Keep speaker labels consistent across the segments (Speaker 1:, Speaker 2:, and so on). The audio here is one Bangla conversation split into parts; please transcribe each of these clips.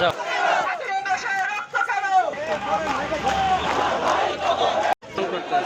Speaker 1: যাও।
Speaker 2: প্রতিটা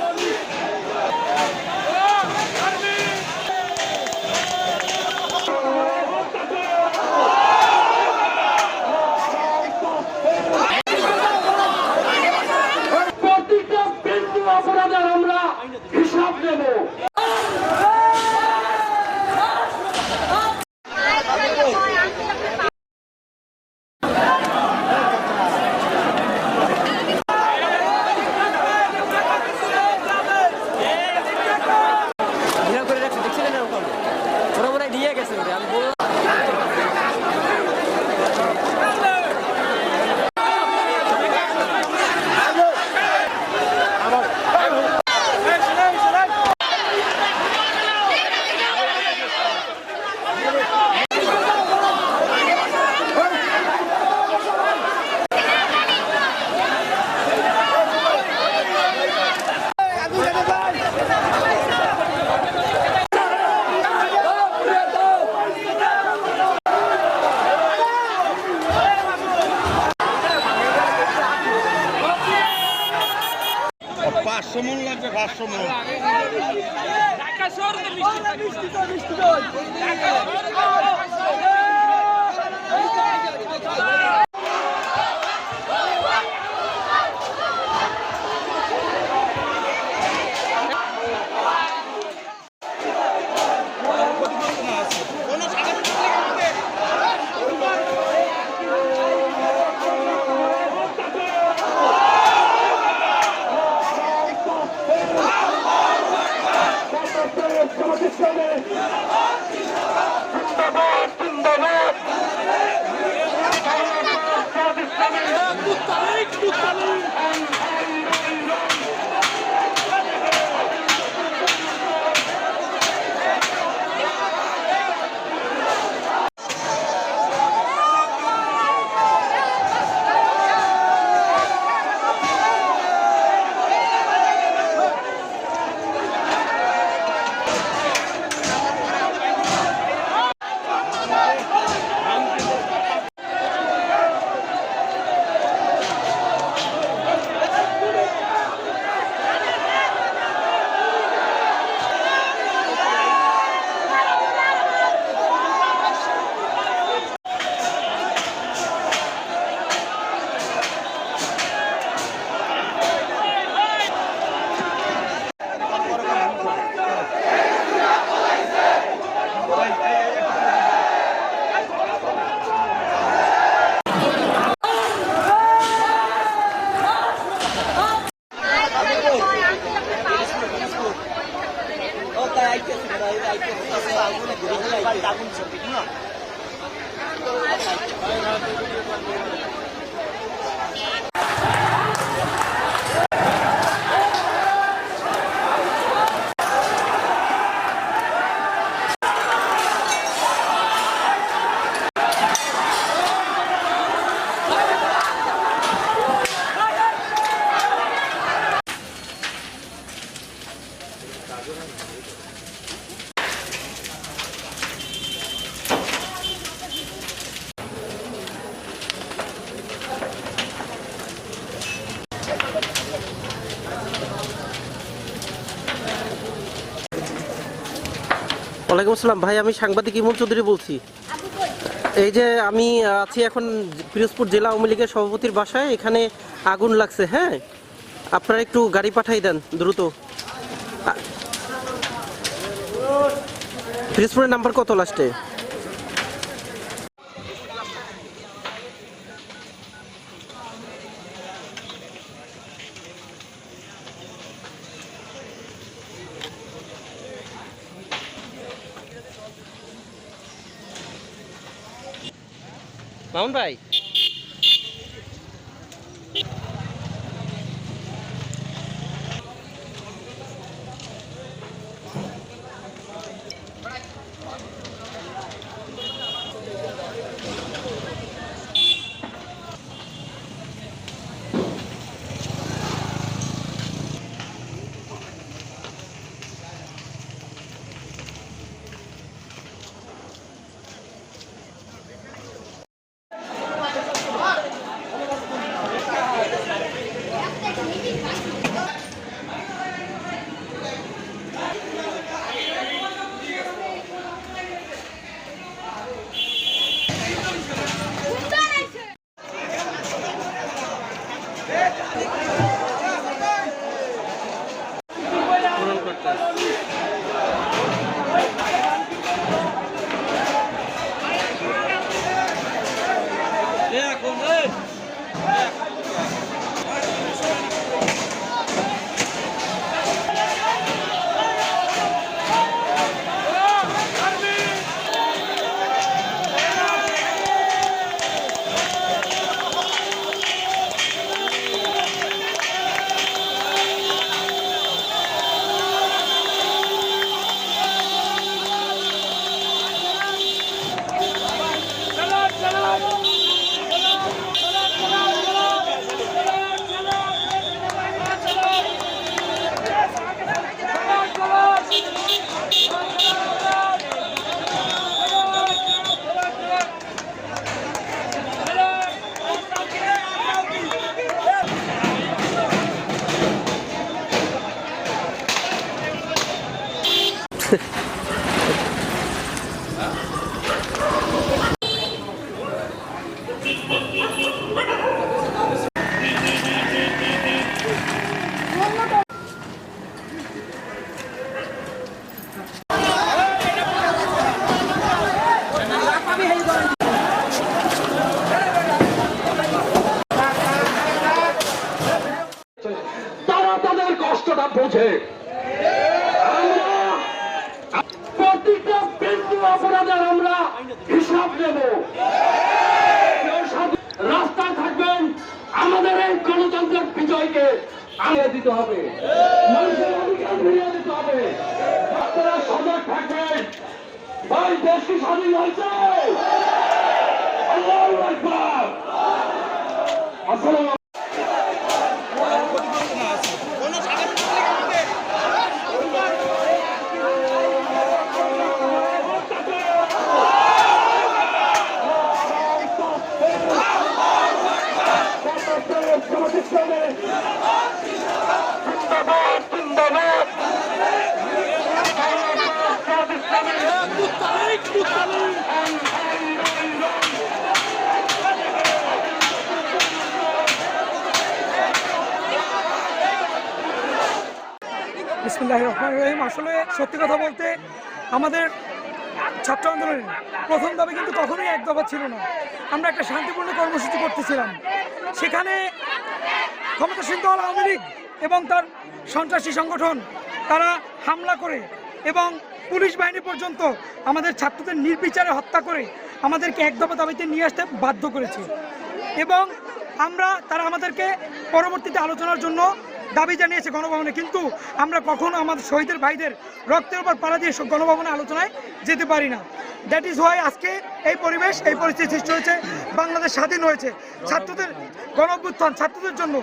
Speaker 3: পাঁচশো মন লাগবে পাঁচশো আগুন
Speaker 4: ওয়ালাইকুম আসসালাম ভাই আমি সাংবাদিক ইমন চৌধুরী বলছি। এই যে আমি আছি এখন পিরোজপুর জেলা আওয়ামী লীগের সভাপতির বাসায়। এখানে আগুন লাগছে হ্যাঁ? আপনারা একটু গাড়ি পাঠাই দেন দ্রুত। পিরোজপুরের নাম্বার কত লাস্টে? মামুন ভাই
Speaker 2: ভাই দেশ কি স্বাধীন হয়েছে। আসসালামু
Speaker 5: বিসমুল্লাহ রহমান রহিম, আসলে সত্যি কথা বলতে আমাদের ছাত্র আন্দোলনের প্রথম দাবি কিন্তু কখনোই এক দফা ছিল না। আমরা একটা শান্তিপূর্ণ কর্মসূচি করতেছিলাম। সেখানে ক্ষমতাসীন দল, আওয়ামী লীগ এবং তার সন্ত্রাসী সংগঠন, তারা হামলা করে এবং পুলিশ বাহিনী পর্যন্ত আমাদের ছাত্রদের নির্বিচারে হত্যা করে আমাদেরকে এক দফা দাবিতে নিয়ে আসতে বাধ্য করেছে। এবং আমরা, তারা আমাদেরকে পরবর্তীতে আলোচনার জন্য দাবি জানিয়েছে গণভবনে। কিন্তু আমরা কখনো আমাদের শহীদের ভাইদের রক্তের উপর পাড়া দিয়ে গণভবনে আলোচনায় যেতে পারি না। দ্যাট ইজ হোয়াই আজকে এই পরিবেশ, এই পরিস্থিতি সৃষ্টি হয়েছে, বাংলাদেশ স্বাধীন হয়েছে। ছাত্রদের গণভ্যুত্থান ছাত্রদের জন্য।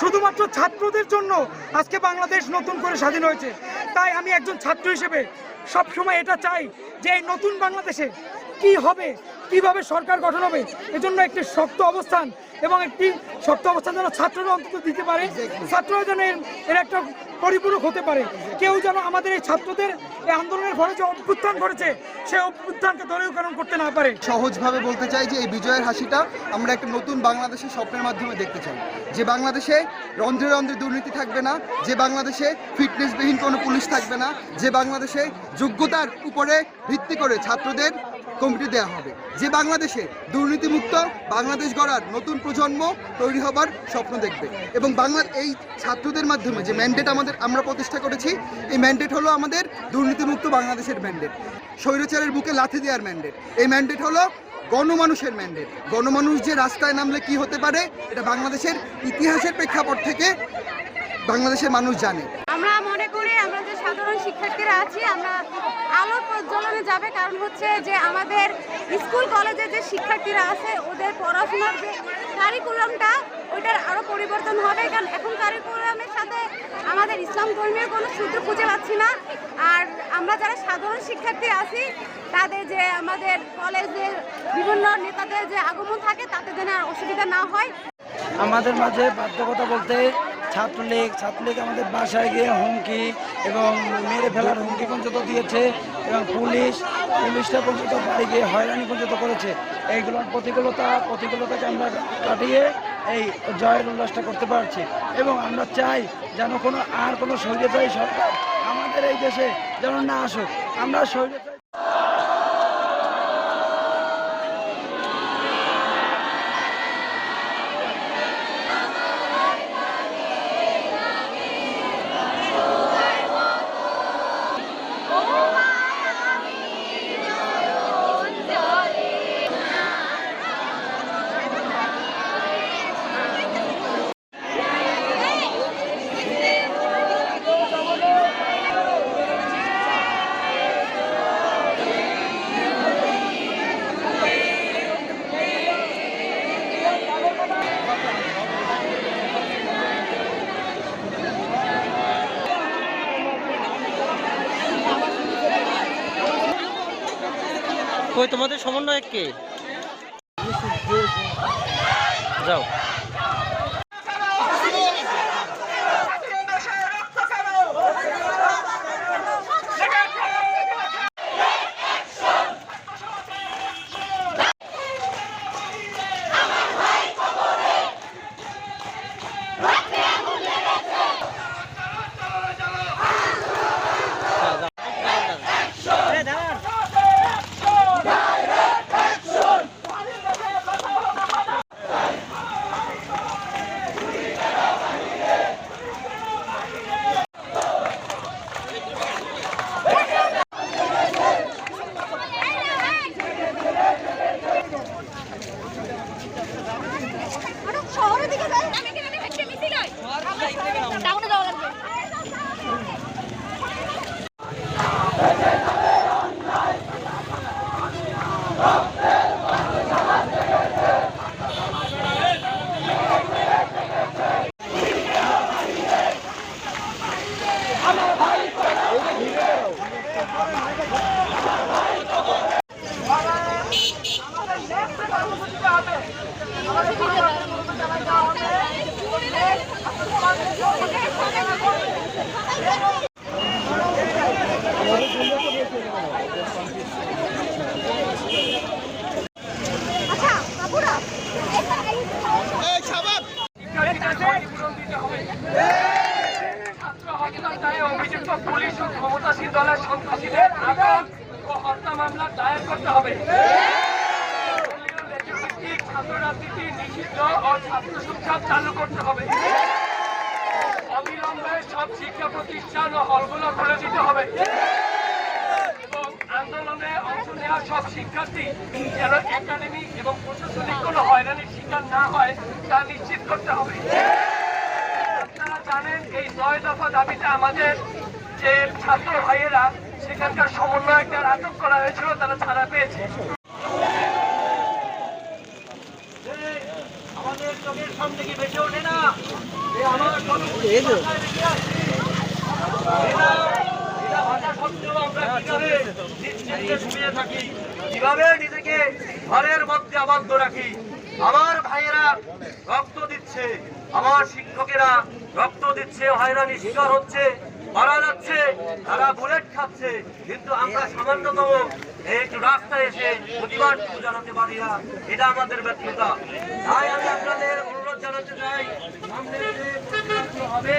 Speaker 5: শুধুমাত্র ছাত্রদের জন্য আজকে বাংলাদেশ নতুন করে স্বাধীন হয়েছে। তাই আমি একজন ছাত্র হিসেবে সবসময় এটা চাই যে এই নতুন বাংলাদেশে কি হবে, কীভাবে সরকার গঠন হবে, এজন্য একটি শক্ত অবস্থান এবং একটি শক্ত অবস্থান যেন ছাত্ররা অন্তত দিতে পারে, ছাত্ররা যেন এর- একটা পরিপূরক হতে পারে। কেউ যেন আমাদের এই ছাত্রদের এই আন্দোলনের ফলে যে অভ্যুত্থান ঘটেছে, সেই অভ্যুত্থানকে দলীয়করণ করতে না পারে।
Speaker 6: সহজভাবে বলতে চাই যে এই বিজয়ের হাসিটা আমরা একটা নতুন বাংলাদেশের স্বপ্নের মাধ্যমে দেখতে চাই। যে বাংলাদেশে রন্ধ্রে রন্ধ্রে দুর্নীতি থাকবে না, যে বাংলাদেশে ফিটনেসবিহীন কোনো পুলিশ থাকবে না, যে বাংলাদেশে যোগ্যতার উপরে ভিত্তি করে ছাত্রদের কমিটি দেওয়া হবে। যে বাংলাদেশে দুর্নীতিমুক্ত বাংলাদেশ গড়ার নতুন প্রজন্ম তৈরি হবার স্বপ্ন দেখবে। এবং বাংলার এই ছাত্রদের মাধ্যমে যে ম্যান্ডেট আমাদের আমরা প্রতিষ্ঠা করেছি, এই ম্যান্ডেট হলো আমাদের দুর্নীতিমুক্ত বাংলাদেশের ম্যান্ডেট স্বৈরাচারের বুকে লাথি দেওয়ার ম্যান্ডেট এই ম্যান্ডেট হলো গণমানুষের ম্যান্ডেট গণমানুষ যে রাস্তায় নামলে কি হতে পারে, এটা বাংলাদেশের ইতিহাসের প্রেক্ষাপট থেকে বাংলাদেশের মানুষ জানে।
Speaker 7: আমরা মনে করি আমরা যে সাধারণ শিক্ষার্থীরা আছি আমরা আলোর প্রজ্বলনে যাবে। কারণ হচ্ছে যে আমাদের স্কুল কলেজের যে শিক্ষার্থীরা আছে ওদের পড়াশোনার যে কারিকুলামটা ওইটার আরও পরিবর্তন হবে। কারণ এখন কারিকুলামের সাথে আমাদের ইসলাম ধর্মীয় কোনো সূত্র খুঁজে পাচ্ছি না। আর আমরা যারা সাধারণ শিক্ষার্থী আছি তাদের যে আমাদের কলেজের বিভিন্ন নেতাদের যে আগমন থাকে তাতে যেন আর অসুবিধা না হয়।
Speaker 8: আমাদের মাঝে বাধ্যকতা বলতে ছাত্রলীগ ছাত্রলীগ আমাদের বাসায় গিয়ে হুমকি এবং মেরে ফেলার হুমকি পর্যন্ত দিয়েছে এবং পুলিশ পুলিশটা পর্যন্ত বাড়ি গিয়ে হয়রানি পর্যন্ত করেছে। এইগুলোর প্রতিকূলতা, প্রতিকূলতাকে আমরা কাটিয়ে এই জয়ের উল্লাসটা করতে পারছি। এবং আমরা চাই যেন কোনো আর কোনো স্বৈরাচারী সরকার আমাদের এই দেশে যেন না আসুক। আমরা স্বৈরাচারী
Speaker 4: কই তোমাদের সমন্বয়ক কে? যাও।
Speaker 2: Oh my god. নিষিদ্ধ ও ছাত্র সংসদ চালু করতে হবে অবিলম্বে সব শিক্ষা প্রতিষ্ঠান ও হলগুলো খুলে দিতে হবে এবং আন্দোলনে অংশ নেওয়া সব শিক্ষার্থী যেন একাডেমিক এবং প্রশাসনিক কোনো হয়রানির শিকার না হয় তা নিশ্চিত করতে হবে আপনারা জানেন এই নয় দফা দাবিতে আমাদের যে ছাত্র ভাইয়েরা, সেখানকার সমন্বয়কদের আটক করা হয়েছিল, তারা ছাড়া পেয়েছে আমাদের চোখের সামনে কি ভেসে ওঠে না যে আমার জনগণ এটা ভাষা সত্ত্বেও আমরা কীভাবে নিজেকে ঘরের মধ্যে আবদ্ধ রাখি? আমার ভাইয়েরা রক্ত দিচ্ছে আমার শিক্ষকেরা রক্ত দিচ্ছে হয়রানি শিকার হচ্ছে মারা যাচ্ছে তারা বুলেট খাচ্ছে। কিন্তু আমরা সামান্যতম একটু রাস্তায় এসে প্রতিবাদ জানাতে পারি না এটা আমাদের ব্যর্থতা। তাই আমি আপনাদের অনুরোধ জানাতে চাই, সামনে হবে।